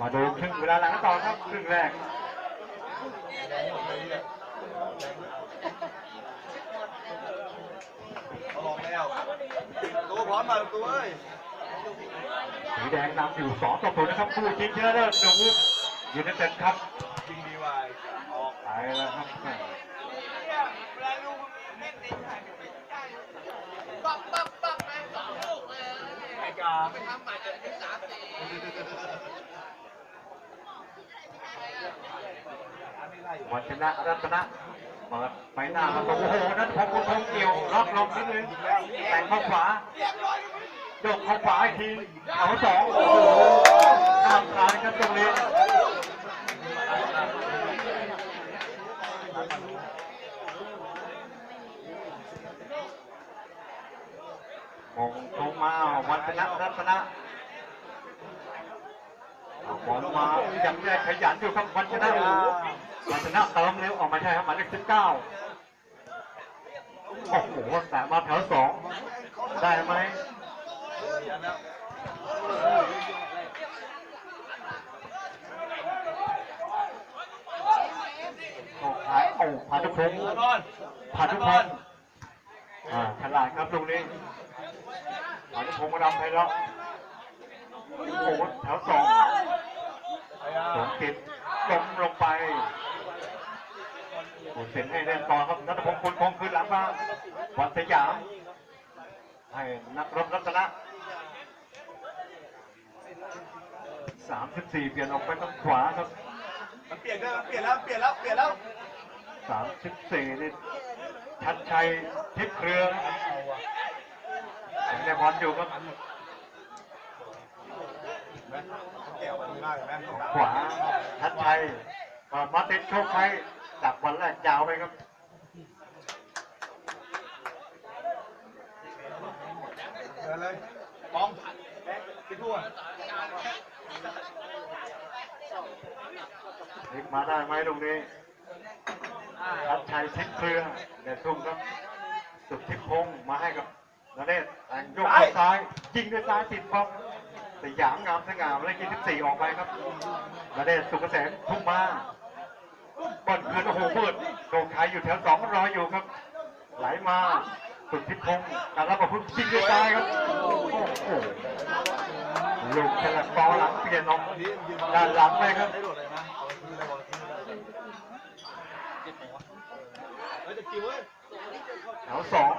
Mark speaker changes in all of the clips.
Speaker 1: มาดูครึ่งเวลาหลังกันต่อครับครึ่งแรก
Speaker 2: เขาลองแล้วตัวพร้อมมาตัวเอ้ย
Speaker 1: สีแดงนำอยู่สองต่อศูนย์นะครับคู่ชิงชนะเลิศหนึ่งวุฒิยูไนเต็ดครับ
Speaker 2: จริงดีวายออก
Speaker 1: ไปแล้วครับ
Speaker 2: ไอ้กาไม่
Speaker 1: วันชนะรัตนะเปิดไปหน้ามาตรงโอ้โหนั่นพงพงพงเกี่ยวล็อกลงนิดนึงแต่งเข้าขวาโยกเข้าขวาอีกทีเอาสองโอ้โหข้ามกลางครับตรงนี้มงตรงมาวั นชนะรัตนะเอาบอลมายังได้ขยันอยู่ครับวันชนะวันชนะเติมเร็วออกมาใช่ครับหมายเลขสิบเก้าโอ้โหแต่มาแถวสองได้ไหมำ
Speaker 2: ยันแล้ว
Speaker 1: โอ้ขายโอ้พานุพงศ์
Speaker 2: นอน
Speaker 1: พานุพงศ์อ่าฉลาดครับตรงนี้ พานุพงศ์มาดำไพเราะโอ้โหแถวสอง
Speaker 2: ไอ้ยา
Speaker 1: สมจิตล้มลงไปโอ้เซ็นให้เล่นต่อครับนัทพงศ์คุณคงคืนหลังมาวันสยาม ให้นักรบรัตนะ34เปลี่ยนออกไปทางขวาครับ
Speaker 2: มันเปลี่ยนได้มันเปลี่ยนแล้วเปลี่ยนแล้วเปลี่ยนแล้ว
Speaker 1: 34นี่ชัดชัยทิพย์เครือ ยังได้บอลอยู่ครับ
Speaker 2: แม่แก้วดีมากเลยแม่
Speaker 1: ขวาชัดชัยเปิดมาติดโชคชัยดักบอลแรกยาวไปครับ
Speaker 2: เดินเลยปองไปทั่ว
Speaker 1: พลิกมาได้ไหมตรงนี้ชัดชัยทิพย์เครือเด็ดทุ่มครับสุดทิพย์พงศ์มาให้กับ นเรศแต่งโยกเข้าซ้าย ยิงด้วยซ้ายติดบล็อกสยามงามสง่าเลข24ออกไปครับนเรศสุกเกษมทุ่มมาบอลคืนโอ้โหเปิดโดนขายอยู่แถวสองรออยู่ครับ ไหลมาสุดทิพย์พงศ์การรับประพฤติยิงด้วยซ้ายครับโอ้โหลูกฉลับกอหลังเปลี่ยนออกด้านหลังเลยครับ
Speaker 2: ได้โดดเลยนะเอาคืนเลยบอลคืนเลยเจ็บไหมวะเฮ้ยจะคิวเว้ย
Speaker 1: แถวสอง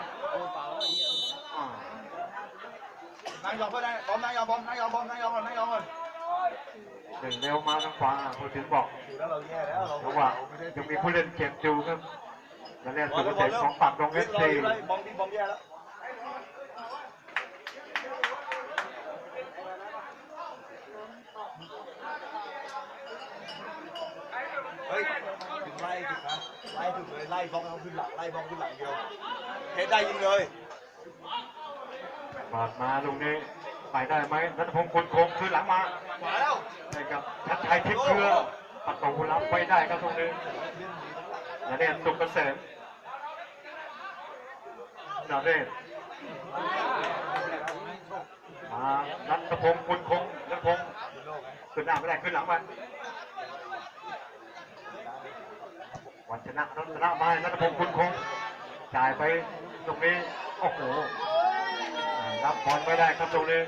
Speaker 1: อ่า
Speaker 2: นั่งยองเพื่อนบอมนั่งยองบอมนั่งยองบอมนั่งยองก่อนนั่งยองก่อน
Speaker 1: หนึ่งเร็วมาทางขวาผู้ถึงบอก
Speaker 2: ดูแล้วเราแย่แล้วเรา
Speaker 1: เพราะว่ายังมีผู้เล่นเจ็บอยู่ครับและเล่นสุดเกษมของปักดงเอฟซี
Speaker 2: บอมดีบอมแย่แล้วเฮ้ยถึงไล่ถึงนะไล่ถึงเลยไล่บอมเขาขึ้นหลังไล่บอมขึ้นหลังเดียวเฮดได้ยิงเลย
Speaker 1: ปาดมาตรงนี้ไปได้ไหมนัทพงศ์คนโคงคืนหลังมา
Speaker 2: ขวาแล้ว
Speaker 1: ให้กับชัดชัยทิพย์เครือประตูรับไว้ได้ครับตรงนี้และเล่นสุกเกษมนาเรศมานัทพงศ์คุณคงนัทพงศ์ขึ้นหน้าไม่ได้ขึ้นหลังไปวันชนะนัทชนะมาให้นัทพงศ์คุณคงจ่ายไปตรงนี้โอ้โหอ่า รับบอลไม่ได้ครับตรงนี้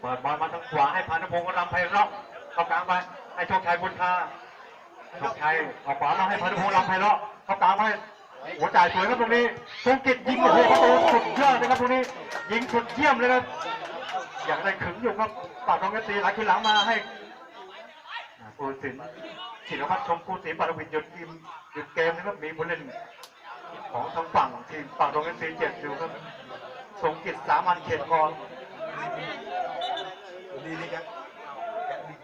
Speaker 1: เปิดบอลมาทางขวาให้พานุพงศ์รำไพเราะเข้ากลางไปให้โชคชัยบุญทาโชคชัยออกขวามาให้พานุพงศ์รำไพเราะเข้ากลางไปหัวจ่ายสวยครับตรงนี้ทรงกิจยิงโอ้โหประตูสุดยอดเลยครับตรงนี้ ยิงสุดเยี่ยมเลยครับอยากได้ขึงอยู่ครับปาดรองกตีไหลขึ้นหลังมาให้ผู้สินศิลพัฒน์ชมผู้สินปารวินหยุดทีมหยุดเกมนะครับมีผู้เล่นของทางฝั่งทีมปาดรองกตีเจ็บอยู่ครับ สงกิจสามัญเขตกร
Speaker 2: ดีดีแกแกดี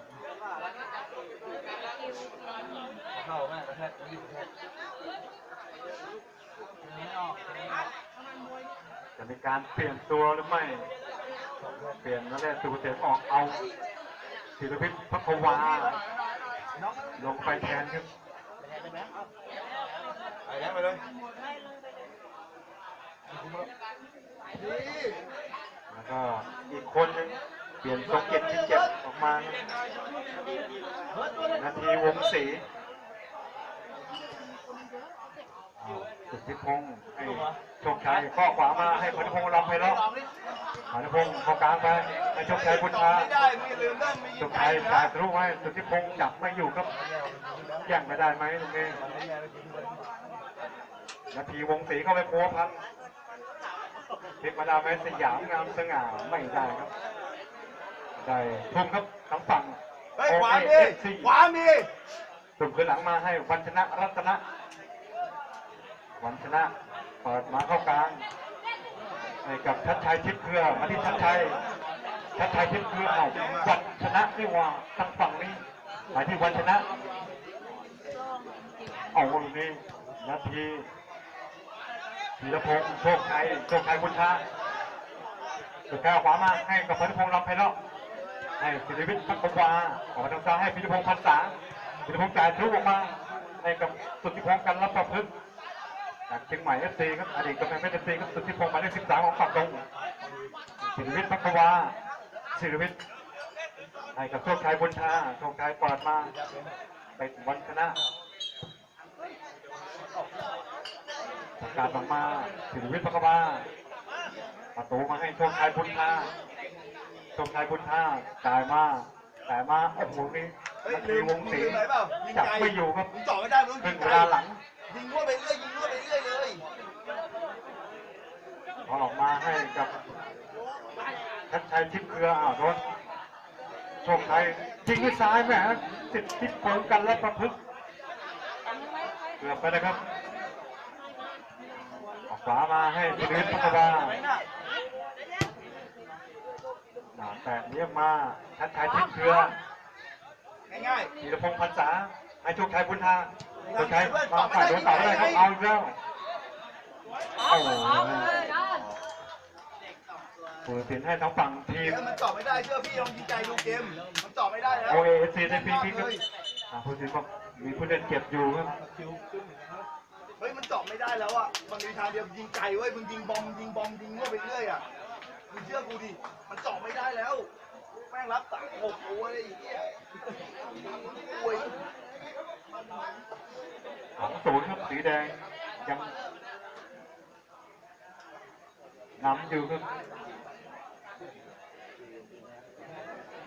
Speaker 2: เข้าแม่กระแทกดีกระแทก
Speaker 1: จะมีการเปลี่ยนตัวหรือไม่ เปลี่ยนนั่นแหละสุเกษมออกเอาศิลพิษพักวาลงไปแทนครับ
Speaker 2: ไปแล้วไปเลย
Speaker 1: แล้วก็อีกคนหนึงเปลี่ยนทรงเจ็ดที่เจ็ดออกมา นาทีวงศรีสุดทิพงศ์ให้โชคชัยข้อขวามาให้พันพงศ์รำไพเราะพันพงศ์เข้ากลางไปให้โชคชัยบุญชา
Speaker 2: ไม่ได้ไม่ลืมนมี
Speaker 1: โชคชัยจ่ายทะลุไว้สุดทิพงศ์จับไม่อยู่ครับแย่งไม่ได้ไหมตรงนี้นาทีวงศรีเข้าไปพัวพัน เทพมาดามแมสยามงามสง่าไม่ได้ครับ ได้ทุ่มครับทางฝั่ง
Speaker 2: เฮ้ยขวามี
Speaker 1: OAFC
Speaker 2: ขวามี
Speaker 1: สุ่มขึ้นหลังมาให้วันชนะรัตนะ วันชนะเปิดมาเข้ากลางให้กับชัดชัยทิพย์เครือมาที่ชัดชัยชัดชัยทิพย์เครือเอาวันชนะนี่ว่าทางฝั่งนี้ไปที่วันชนะเอาวันนี้นาที ธีรพงศ์โชคชัยโชคชัยบุญชาสุดท้ายเอาขวามาให้กับพันธพงศ์ลำไพเราะให้ศิริวิทย์พักวาออกมาทางซ้ายให้พิธพงศ์พันษาพิธพงศ์จ่ายทะลุออกมาให้กับสุทธิพงศ์กันรับประพฤกษ์จากเชียงใหม่เอฟซีครับอดีตกำแพงเพชรเอฟซีครับสุทธิพงศ์หมายเลขสิบสามของปักดงศิริวิทย์พักวาศิริวิทย์ให้กับโชคชัยบุญชาโชคชัยเปิดมาไปวันชนะ ประ กาศออกมาสิริวิทย์ปกบาประตูมาให้โชคชัยบุญธาโชคชัยบุญธาจ่ายมาจ่ายมาโอ้โหนี่
Speaker 2: เฮ้ย
Speaker 1: นา
Speaker 2: ลื
Speaker 1: ที
Speaker 2: ม
Speaker 1: วง
Speaker 2: มึง
Speaker 1: ศรี
Speaker 2: ลืมอะไรเปล่ายิง
Speaker 1: จับ
Speaker 2: ไกล
Speaker 1: ไม่อยู่ครับ
Speaker 2: มึงจ่อไม่ได้มึงยิ
Speaker 1: งเว
Speaker 2: ไกลา
Speaker 1: หลัง
Speaker 2: ยิงรั่วไปเรื่อยยิงรั่วไปเรื่อยเลย
Speaker 1: พอออกมาให้กับชัดชัยทิพย์เครืออ้าวโดนโชคชัยยิงด้วยซ้ายแหมติดทิพย์โผงกันและประพฤกษ์เกือบไปนะครับ ขวามาให้สิริวิทย์ปกบาหนาแตกเรียกมาชัดชัยทิพย์เครือ
Speaker 2: ง่าย
Speaker 1: ธีรพงศ์พันษาให้โชคชัยบุญทาโชคชัยมาฝ่ายโดนเต่าได้ครับเอาอีกแล้วโอ้โหผู้ตัดสินให้ทั้งฝั่งที
Speaker 2: ๆ
Speaker 1: ม
Speaker 2: แล้วมันจ่อไม่ได้เชื่อพี่ลองยิงไกลดูเกมมันจ่อไม่ได้แล้ว
Speaker 1: โอเอซีในปีนี้ครับอ่าผู้ตัดสินบอกมีผู้เล่นเจ็บอยู่ครับ
Speaker 2: เฮ้ยมันเจาะไม่ได้แล้วอะ มันมีทางเดียวยิงไกลเว้ยมึงยิงบอมยิงบอมยิงมั่วไปเรื่อยอะมึงเชื่อกูดิ มันเจาะไม่ได้แล้ว แม่งรับสามหกตัวเลยไอ้เหี้ยโอ้ย
Speaker 1: สองศูนย์ครับสีแดงยังนำอยู่ครับ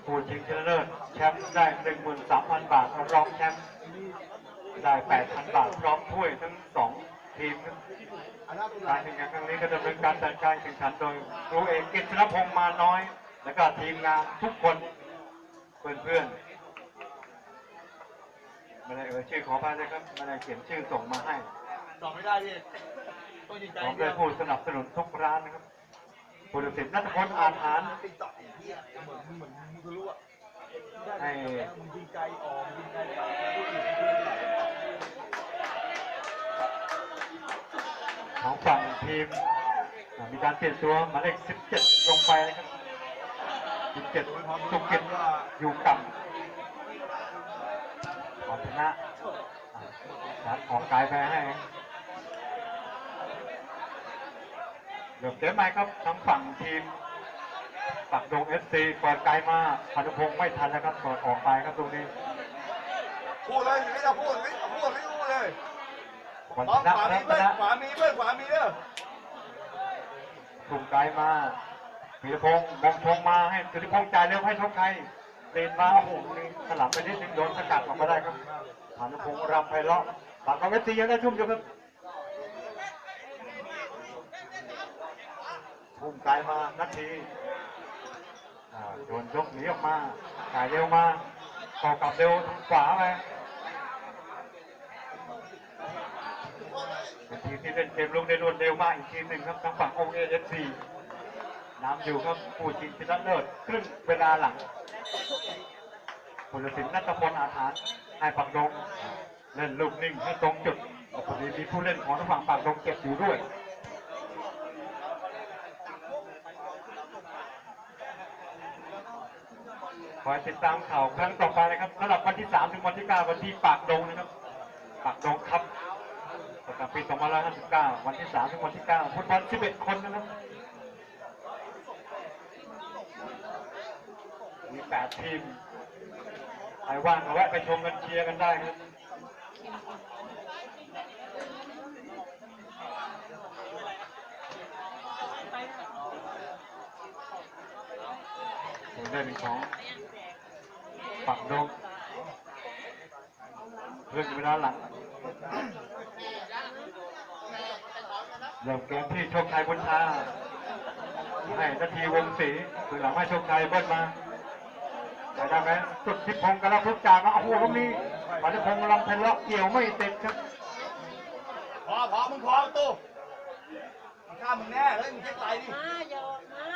Speaker 1: ผู้ชิงชนะเลิศแชมป์ได้หนึ่งหมื่นสามพันบาทรองแชมป์ ได้แปดพันบาทพร้อมถ้วยทั้งสองทีมครับ
Speaker 2: อันนั้นเป็นไร
Speaker 1: การแข่งขันครั้งนี้ก็ดำเนินการจัดการแข่งขันโดยครูเอกกิตนพงษ์มาน้อย และก็ทีมงานทุกคนเพื่อนๆไม่ได้เอ่ยชื่อขอพายนะครับไม่ได้เขียนชื่อส่งมาให้
Speaker 2: เจาะไม่ได้ดิต้องยิงไก
Speaker 1: พ
Speaker 2: ล
Speaker 1: ร้อม
Speaker 2: เดี
Speaker 1: ด้วย
Speaker 2: ยว
Speaker 1: ผู้สนับสนุนทุกร้านนะครับผู้ตัดสินนัทพลอาหาร
Speaker 2: ไปเจาะไอ้เหี้ยเหมือนเหมือนมึงทะลุอะ
Speaker 1: ให้ ของฝั่งทีมมีการเปลี่ยนตัวหมายเลข 17 ลงไปนะครับ 17สุกิจอยู่กับขอชนะอ่าชารของกายแพ้ให้เดี๋ยวเกมใหม่ครับทั้งฝั่งทีมปักดงเอฟซีเปิดไกลมาพันธพงศ์ไม่ทันนะครับเปิดออกไปครับตรงนี้
Speaker 2: พูดเลยไม่ต้องพูดไม่ต้องพูดไม่ ต้องพูดเลย
Speaker 1: วัน
Speaker 2: ข
Speaker 1: ชนะ
Speaker 2: วา
Speaker 1: รั
Speaker 2: มี
Speaker 1: ต
Speaker 2: เพื่อน
Speaker 1: นะ
Speaker 2: ขวามีเพื่อนขวามีเด้อ
Speaker 1: ถูกไกลมาพีรพงศ์มองทงมาให้สุธิพงศ์จ่ายเร็วให้โชคชัยเดินมาโอ้โหนี่สลับไปนิดนึงโดนสกัดออกมาได้ครับผ่านพงศ์รำไพเราะฝั่งของเวทียังได้ชุ่มอยู่ครับพุ่มไกลมานัดทีอ่าโดนยกหนีออกมาจ่ายเร็วมาต่อกลับเร็วทางขวาไปเป็น ทีมที่เล่นเกมลุกได้รวดเร็วมากอีกทีมหนึ่งครับทางฝั่ง OAFC นำอยู่ครับผู้ชิงชนะเลิศครึ่งเวลาหลังผู้ตัดสินนัทพลอาถรรพ์ให้ปักดงเล่นลูกนิ่งให้ตรงจุดแต่พอดีมีผู้เล่นของทางฝั่งปากดงเก็บอยู่ด้วยคอยติดตามข่าวครั้งต่อไปนะครับสำหรับวันที่ 3 ถึงวันที่ 9 วันที่ปากดงนะครับ ปากดงครับ ประจำปี 2559 วันที่ 3 ถึงวันที่ 9 ฟุตบอล 11 คนนะครับแปดทีม ใครว่างก็แวะไปชมกันเชียร์กันได้ครับผมได้เป็นของปักดงเรื่องเวลานหลัง เริ่มเกมที่โชคชัยบุญชาให้นาทีวงศรีคือหลังให้โชคชัยเบิ้ลมาแต่ได้ไหมสุดทิพงศ์กระพุกจางมาโอ้โหตรงนี้ปฏิพงศ์ลำเพลเลาะเกี่ยวไม่ติดครับ
Speaker 2: พอพอมึงพอประตูมึงฆ่ามึงแน่เฮ้ยมึงเช็คไลน์ดิ
Speaker 3: มาอย่าออกมา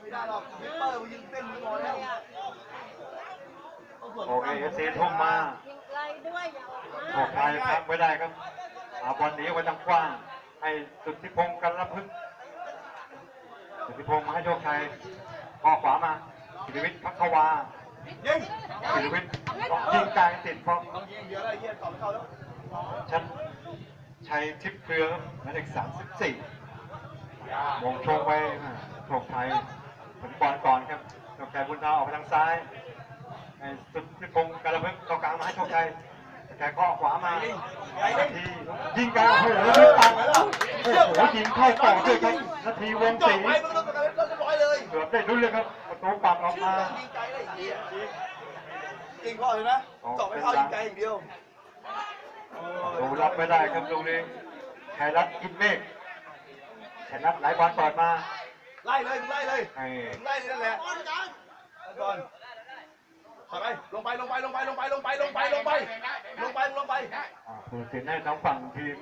Speaker 2: ไม่ได้หรอกวิปเปอร์มึงยิงเต้นมึงพอแล้ว
Speaker 1: โอเคเอฟซีทุ่มมา
Speaker 3: ยิงไกลด้วยอย่าออกมา
Speaker 1: โชคชัยพักไม่ได้ครับเอาบอลหนีออกไปทางกว้าง ให้สุดทิพงศ์กันระพึกสุดทิพงศ์มาให้โชคชัยข้อขวามาศิริวิทย์พักวา
Speaker 2: ยิง
Speaker 1: ศิริวิทย์ยิงกลางติดฟอง
Speaker 2: ต้องยิงเยอะเลยเฮียต่อไม่เข้าแล้ว
Speaker 1: ชัดชัยทิพย์เครือหมายเลขสามสิบสี่มงชงไปอ่าโชคชัยถึงบอลก่อนครับโชคชัยบุญดาวออกไปทางซ้ายสุดทิพงศ์กันระพึกเข้ากลางมาให้โชคชัย โชคชัยข้อขวามานาทียิงกลางโอ้โหแล้วไม่ตัดโอ้โหยิงเข้าต่อด้วยครับนาทีวง
Speaker 2: จ
Speaker 1: ศ
Speaker 2: บ
Speaker 1: รี
Speaker 2: ไปมึงต้องการเรียบร้อยเลย
Speaker 1: เกือบได้ลุ้นเลยครับประตูปัดออกมา
Speaker 2: ยิงไกลเลยเฮียจริงพ่อเห็นไหมจบไม่เข้ายิงไกลอย่างเดียว
Speaker 1: ประตูรับไม่ได้ครับตรงนี้ชัยรัตน์อินเมฆชัยรัตน์ไหลบอลเปิดมา
Speaker 2: ไล่เลยมึงไล่เลย
Speaker 1: ให้
Speaker 2: มึงไล่เลยนั่นแหละก่อน ถอยไปลงไปลงไปลงไปลงไปลงไปลงไปลงไปลงไปลงไป
Speaker 1: อ่าผู้ตัดสินให้ทั้งฝั่งทีม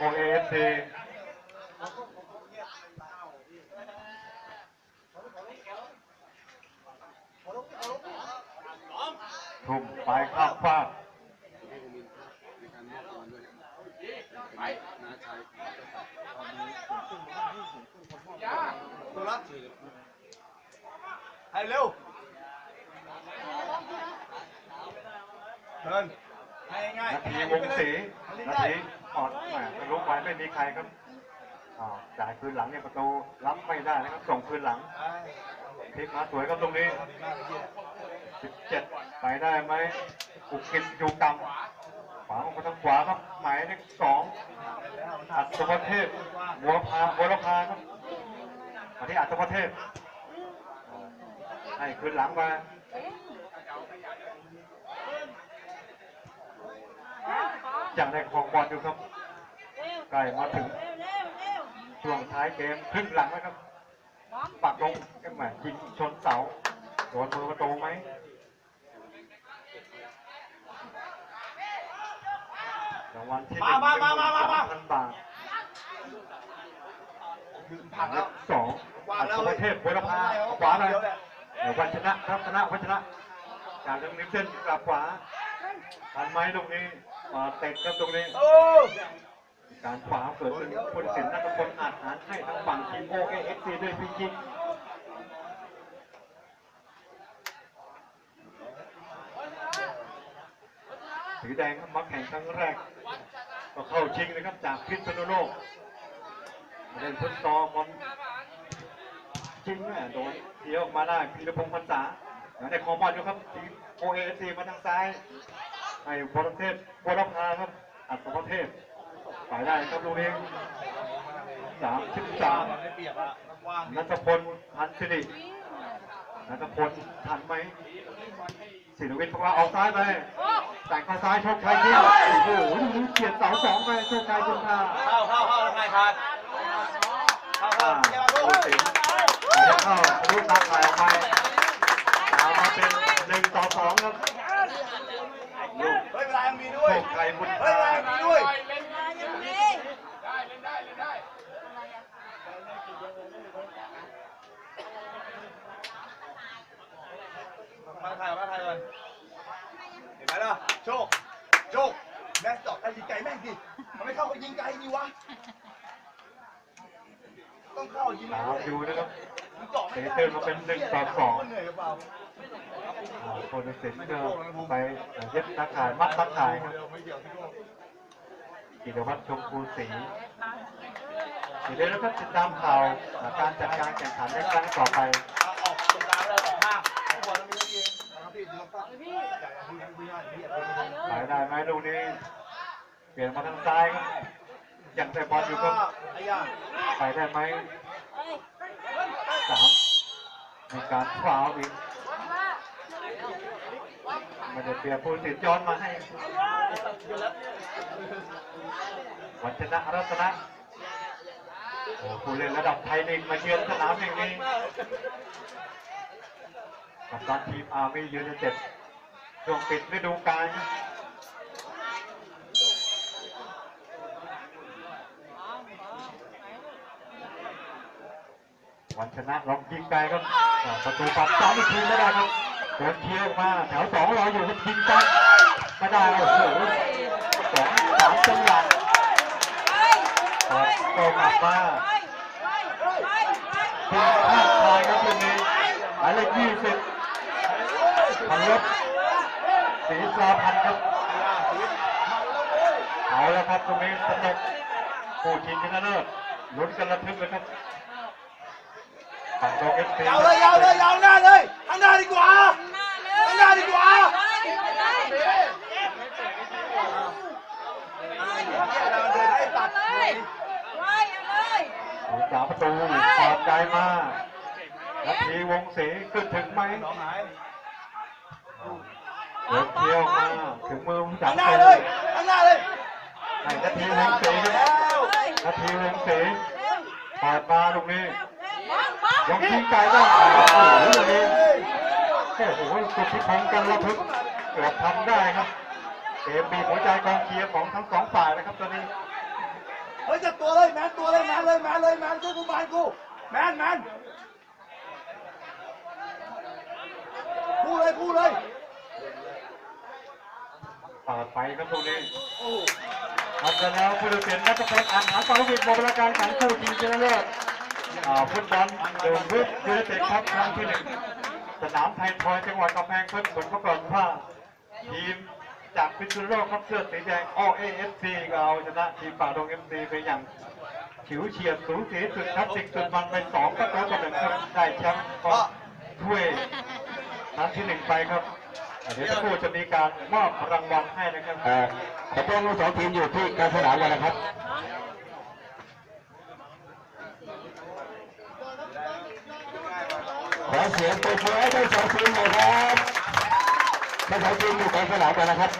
Speaker 1: OAFC ทุ่มไปข้ามฟาก
Speaker 2: ถูกแล้วให้เร็ว เดินง่าย
Speaker 1: นาทีวงศรีนาทีออดแหมลุไปไม่มีใครครับจ่ายคืนหลังเนี่ยประตูรับไม่ได้นะครับส่งคืนหลังพลิกมาสวยครับตรงนี้ 17 ไปได้ไหมอุกินยูกรรมขวาออกมาทางขวาครับ หมายเลขสองอัศวเทพบัวพาบัวลพาครับมาที่อัศวเทพให้คืนหลังมา อย่างได้ของบอลอยู่ครับ
Speaker 3: เร็ว
Speaker 1: ใกล้มาถึง
Speaker 3: เร็วเร็วเร็ว
Speaker 1: ช่วงท้ายเกมครึ่งหลังแล้วครับปักลงก็แหมยิงชนเสาโดนมือประตูไหมรางวัลที่หนึ่ง
Speaker 2: มามามามามา
Speaker 1: พันบาท
Speaker 2: ยืนผักแล้ว
Speaker 1: สอง
Speaker 2: วา
Speaker 1: อั
Speaker 2: งแล้ว
Speaker 1: ศวเทพบุรพาขวาเลยเดี๋ยววันชนะครับชนะวันชนะจากตรงนี้เส้นกลับขวาทันไหมตรงนี้ มาเตะครับตรงนี้
Speaker 2: โอ้
Speaker 1: การขวาเกิดขึ้นผู้ตัดสินนัทพลอาจหารให้ทางฝั่งทีมโอเอเอฟซีด้วยพิจิตรสีแดงครับมาแข่งครั้งแรก ก็เข้าชิงนะครับจากพิษณุโลกเล่นฟุตซอลบอลจริงเนี่ยโดนเทียวออกมาได้พีรพงศ์พรรษาอย่างในคอมบอลอยู่ครับทีมโอเอเอฟซีมาทางซ้าย ให้วรเทพวรพาครับ อัศวเทพไปได้ครับลูกนี้สามสิบสาม
Speaker 2: ได้เปรียบอะกว้าง
Speaker 1: นัทพลพันธ์สิรินัทพลทันไหมศิลวิทย์พวกเราออกซ้ายไปแต่งเข้าซ้ายโชคชัยยิงโอ้โหลูกนี้เฉียดเสาสองไปโชคชัยยิงค่ะ
Speaker 2: เข้าเข้าเข้าแล้วไงผ่านเข้าเข้า
Speaker 1: อ่า
Speaker 2: เยี่ยม
Speaker 1: โอ้
Speaker 2: ลูก
Speaker 1: สิงแล้วเข้าทะลุตาข่ายออกไปตามมาเป็นหนึ่งต่อสองครับ ลูก
Speaker 2: เฮ้ยเวลายังมีด้
Speaker 1: โช
Speaker 2: วย
Speaker 1: คชัยบุญ
Speaker 2: เฮ้ยเว
Speaker 1: ชา
Speaker 2: ลายังมีด้วย
Speaker 3: มาอย่างนี้
Speaker 2: มาถ่ายมาถ่ายเลยเห็นไหมล่ะโชคโชคแม่งเจาะไอ้ยิงไก่แม่งดิมันไม่เข้าไปยิงไก่นี่วะต้องเข้ายิง
Speaker 1: ตามอยู่นะครับ
Speaker 2: มันเจาะไม่ได้
Speaker 1: เตะเติมมาเป็นหนึ่งต่อสอง
Speaker 2: มันเหนื่อยหรือเปล่า
Speaker 1: โปรเซจเดอร์ไปเย็บตาข่ายมัดตาข่ายครับ
Speaker 2: กิจวั
Speaker 1: ตรชมพูสีรีอย่าลืมนะรติดตามข่าวการจัดการแข่งขันในครั้งต่อไป
Speaker 2: หาย
Speaker 1: ได้ไหมลูกนี้เปลี่ยนมาทางซ้ายยังใส่บอลอยู่ก็
Speaker 2: ไป
Speaker 1: ได้ไหมสามในการคว้าอีก ไม่ได้เปลี่ยนผู้ติดย้อนมาให้วัชนะรัตนะโอ้ผู้เล่นระดับไทยลีกมาเยือนสนามแห่งนี้กับตันทีมอาร์มี่ยูไนเต็ดช่วงปิดฤดูกาลวันชนะลองยิงไกลครับประตูปัดซ้ำอีกทีไม่ได้ครับ โดนเคลียร์ออกมาแถวสองรออยู่ครับยิงไกลไม่ได้โอ้โหสองสามจังหวะ
Speaker 3: ไป
Speaker 1: เปิดโตกลับมา
Speaker 3: ไปไปไปไป
Speaker 1: ทีมชาติไทยครับทีนี้หมายเลขยี่สิบพันลบศรีสาพันครับเอาล้วครับตรงนี้สนุกผู้ชิงชนะเลิศลุ้นกันระทึกเลยครับ ฝั่งโดเอฟซี
Speaker 2: ยาวเลยยาวเลยยาวหน้าเลยข้างหน้าดีกว่า
Speaker 3: หน้าเลย
Speaker 2: ข้างหน้าดีกว่า
Speaker 3: ไปไป
Speaker 2: เฮ้ยเราเดินให้ตัด
Speaker 3: เลยไปเลย
Speaker 1: ผู้สาประตูปลอบใจมานาทีวงศรีขึ้นถึงไหม
Speaker 2: น้องหาย
Speaker 1: เดินเที่ยวมาถึงมือผู้สา
Speaker 2: ข้างห
Speaker 1: ป
Speaker 2: น้า
Speaker 1: ระ
Speaker 2: เล
Speaker 1: ตู
Speaker 2: ยข้างหน้าเลย
Speaker 1: ให้นาทีวงศรีครับ
Speaker 2: แล้ว
Speaker 1: นาทีวงศรีเปิดมาลูกนี้
Speaker 3: บ้องบ้อง
Speaker 1: ยังยิงไกลได้โอ้โหลูกนี้โอ้โหสุดที่พงกันระทึกเกือบทำได้ครับเกมบีบหัวใจกองเชียร์ของทั้งสองฝ่ายนะครับตอนนี้
Speaker 2: เฮ้ยจับตัวเลยแมนตัวเลยแมนเลยแมนเลยแมนช่วยกูบานกูแมนแมนพูดเลยพูดเลย
Speaker 1: เปิดไปครับตรงนี้
Speaker 2: โอ้โห
Speaker 1: ทำกันแล้วผู้ตัดสินนัทพลอ่านหาความผิดหมดเวลาการแข่งคู่ทีมชนะเลิศอ่า ฟุตบอลเดินพึ่งยูไนเต็ดครับครั้งที่หนึ่งสนามไทยทอยจังหวัดกำแพงเพชรผลประกอบว่าทีมจากพิษณุโลกครับเสื้อสีแดงอเอฟซีก็เอาชนะทีมป่าดงเอฟซีไปอย่างฉิวเฉียดสูสีสุดทับสิกสุดมันไปสองประตูต่อหนึ่งครับได้แชมป์ถ้วยครั้งที่หนึ่งไปครับเดี๋ยวสักครู่จะมีการมอบรางวัลให้นะครับขอต้อนรับสองทีมอยู่ที่การสนามกันนะครับ อเสียงปรบมือให้ทั้งสองทีมหน่อยครับทั้งสองทีมอยู่กองสนามกันนะครับ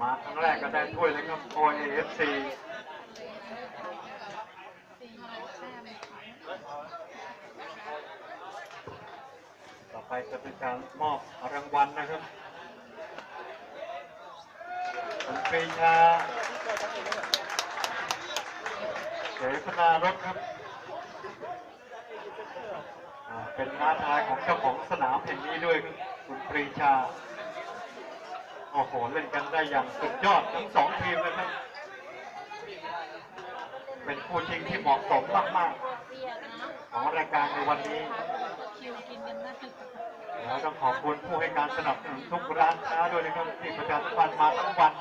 Speaker 1: มาครั้งแรกก็ได้ถ้วยเลยครับ OAFC ต่อไปจะเป็นการมอบรางวัลนะครับคุณปรีชาเสพนารถครับอ่านาของเจ้าของสนามแห่งนี้ด้วยคุณปรีชา โอ้โห เล่นกันได้อย่างสุดยอดทั้งสองทีมนะครับ เป็นคู่ชิงที่เหมาะสมมาก
Speaker 3: เปียกนะ
Speaker 1: ๆของรายการในวันนี้ แล้วต้องขอบคุณผู้ให้การสนับสนุนทุกร้านค้าด้วยนะครับที่ประชาสัมพันธ์มาทั้งวัน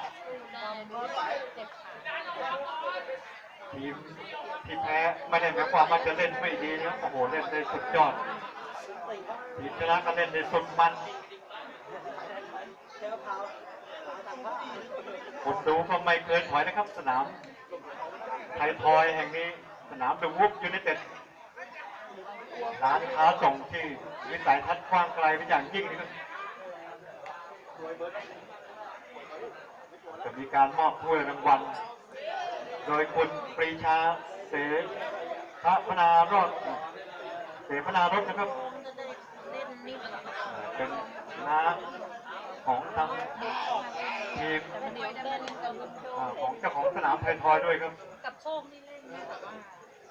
Speaker 1: ทีมที่แพ้ไม่ได้หมายความว่าจะเล่นไม่ดีนะโอ้โห เล่นได้สุดยอด ทีมชนะก็เล่นได้สุดมันคุณดูก็ไม่เกินถอยนะครับสนาม ไทยทอยแห่งนี้สนามดูวุบยูไนเต็ดร้านค้าส่งที่วิสัยทัศน์กว้างไกลเป็นอย่างยิ่งนะครับจะมีการมอบถ้วยรางวัล โดยคุณปรีชาเสพพนารถเสพนารถนะครับ
Speaker 3: เล่นนิ่ม
Speaker 1: เอ่อเป็น น้าของทางทีม
Speaker 3: แต่เดี๋ยวเล่นกับลูกโช
Speaker 1: อ่า
Speaker 3: ค
Speaker 1: ของเจ้าของสนามไทยทอยด้วยครับ
Speaker 3: กับโชคนี่เล่นเนี่ยแต่ว่า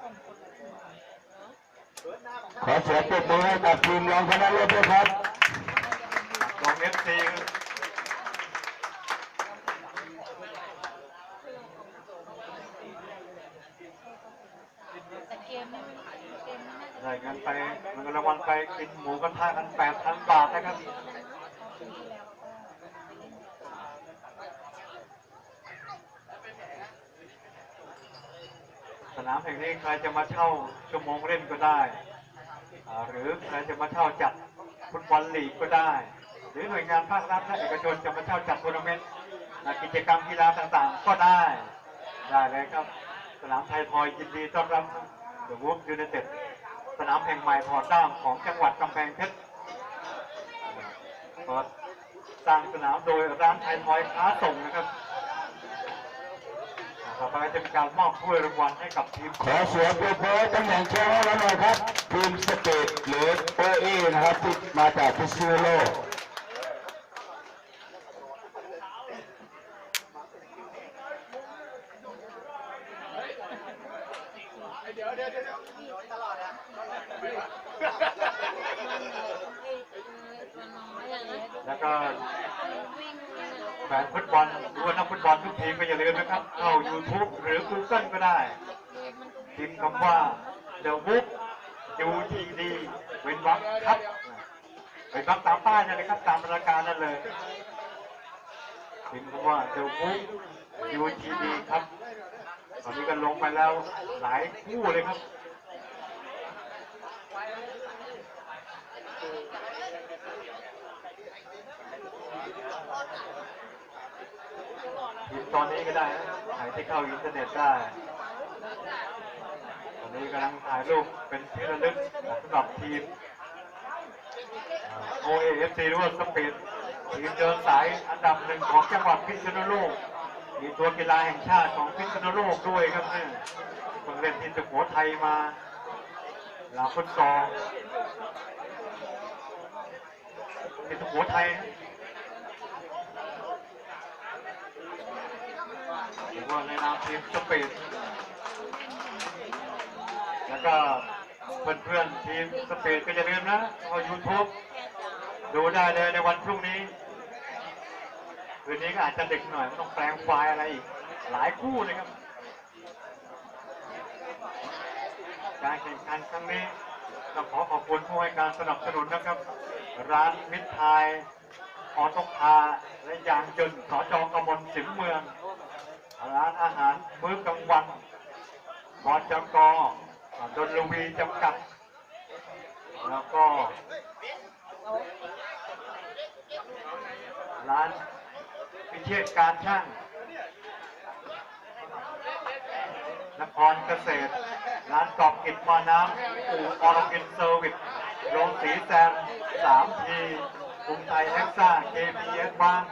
Speaker 3: ส่งคนละตัว
Speaker 1: ขอเสียงปรบมือให้กับทีมรองชนะเลิศด้วยครับรองเอฟซีครับ
Speaker 3: แต่เกมนี่มันเกมนี่น่าจะ
Speaker 1: ได้เงินไปเงินรางวัลไปกินหมูกระทะกันแปดพันบาทนะครับ
Speaker 3: ปีที่แล้วก็ไปเล่น
Speaker 1: นามแห่งนี้ใครจะมาเช่าชั่วโมงเล่นก็ได้อ่าหรือใครจะมาเช่าจัดฟุตบอลลีกก็ได้ หรือหน่วยงานภาครัฐและเอกชนจะมาเช่าจัดทัวร์นาเมนต์อ่ากิจกรรมกีฬาต่างๆ ก็ได้ ได้เลยครับ สนามไทยพลอยยินดีต้อนรับเดอะวูฟยูไนเต็ดสนามแห่งใหม่พอด้ามของจังหวัดกำแพงเพชร ก็สร้างสนามโดยร้านไทยพลอยค้าส่งนะครับอ่าต่อไปจะเป็นการมอบถ้วยรางวัลให้กับทีม
Speaker 4: ขอเสียงปรบมือตำแหน่งแชมป์ให้เราหน่อยครับทีมสเตทหรือโอเอนะครับที่มาจากพิซซูโลก
Speaker 1: แล้วก็แฟนฟุตบอลหรือว่านักฟุตบอลทุกทีมก็อย่าลืมนะครับ เข้า YouTube หรือ Google ก็ได้พิมพ์คำว่า The Book UTD เว้นวรรคครับเว้นวรรคตามป้ายนั่นเลยครับ ตามรายการนั่นเลยพิมพ์คำว่า The Book UTD ครับตอนนี้ก็ลงไปแล้วหลายคู่เลยครับ พิมพ์ตอนนี้ก็ได้นะใครที่เข้าอินเทอร์เน็ตได้ ตอนนี้กำลังถ่ายรูปเป็นที่ระลึกสำหรับทีมโอเอฟซีหรือว่าสปีดทีมเดินสายอันดับหนึ่งของจังหวัดพิษณุโลกมีตัวกีฬาแห่งชาติของพิษณุโลกด้วยครับเนี่ยเพิ่งเล่นที่สุโขทัยมาลาฟุตซอลที่สุโขทัย รือว่าในนามทีมสปีดแล้วก็เพื่อนๆทีมสปีดก็อย่าลืมนะเข้า YouTube ดูได้เลยในวันพรุ่งนี้คืนนี้ก็อาจจะดึกหน่อยไม่ต้องแปลงไฟล์อะไรอีก หลายคู่เลยครับ การแข่งขันครั้งนี้ต้องขอขอบคุณผู้ให้การสนับสนุนนะครับ ร้านมิตรไทยออโตคาและยางยนต์สจกมลสิมเมือง ร้านอาหารมื้อกลางวันบอจกดนลวีจำกัด แล้วก็ ร้านพิเชษการช่าง นครเกษตร ร้านกอบกิจมอน้ำอู่ออร์กินเซอร์วิสโรงสีแซมสามทีกรุงไทยแอ็กซ่าเคพีเอสบ้าง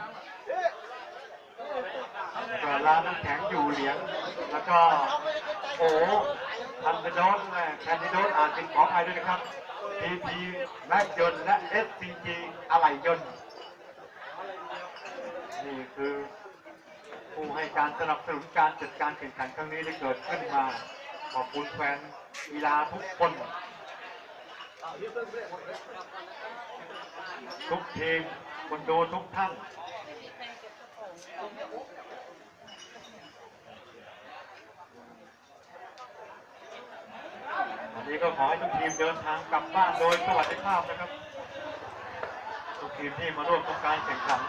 Speaker 1: แล้วก็ร้านน้ำแข็งอยู่เหลียง แล้วก็โอ้ทันเดโดสแม่แคนดิโดสอ่านผิดขออภัยด้วยนะครับ PP แม็กยนและ SCG อะไหล่ยนต์ นี่คือผู้ให้การสนับสนุนการจัดการแข่งขันครั้งนี้ที่เกิดขึ้นมา ขอบคุณแฟนกีฬาทุกคน ทุกทีมคนดูทุกท่าน วันนี้ก็ขอให้ทุกทีมเดินทางกลับบ้านโดยสวัสดิภาพนะครับ ทุกทีมที่มาร่วมทุกการแข่งขัน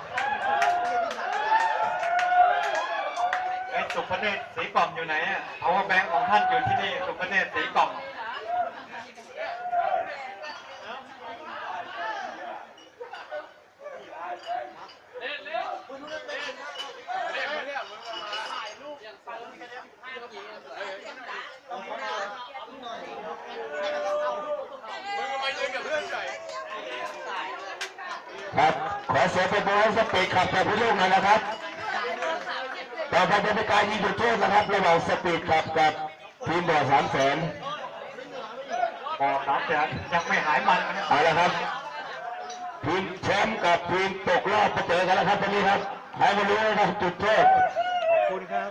Speaker 1: ไอ้สุพเนศสีกล่อมอยู่ไหนอะเพราะว่าแบงค์ของท่านอยู่ที่นี่สุพเนศสีกล่อม
Speaker 4: เสียงปรบมือให้สปีดขับแต่พิลูกหน่อยนะครับต่อไปจะเป็นการยิงจุดโทษนะครับระหว่างสปีดขับกับทีมบ่อสามแสน
Speaker 1: บอกสามแสนยังไม่หายมันนะ
Speaker 4: เอาละครับทีมแชมป์กับทีมตกรอบมาเจอกันแล้วครับตอนนี้ครับให้มารู้นะครับจุดโทษ
Speaker 1: ขอบคุณครับ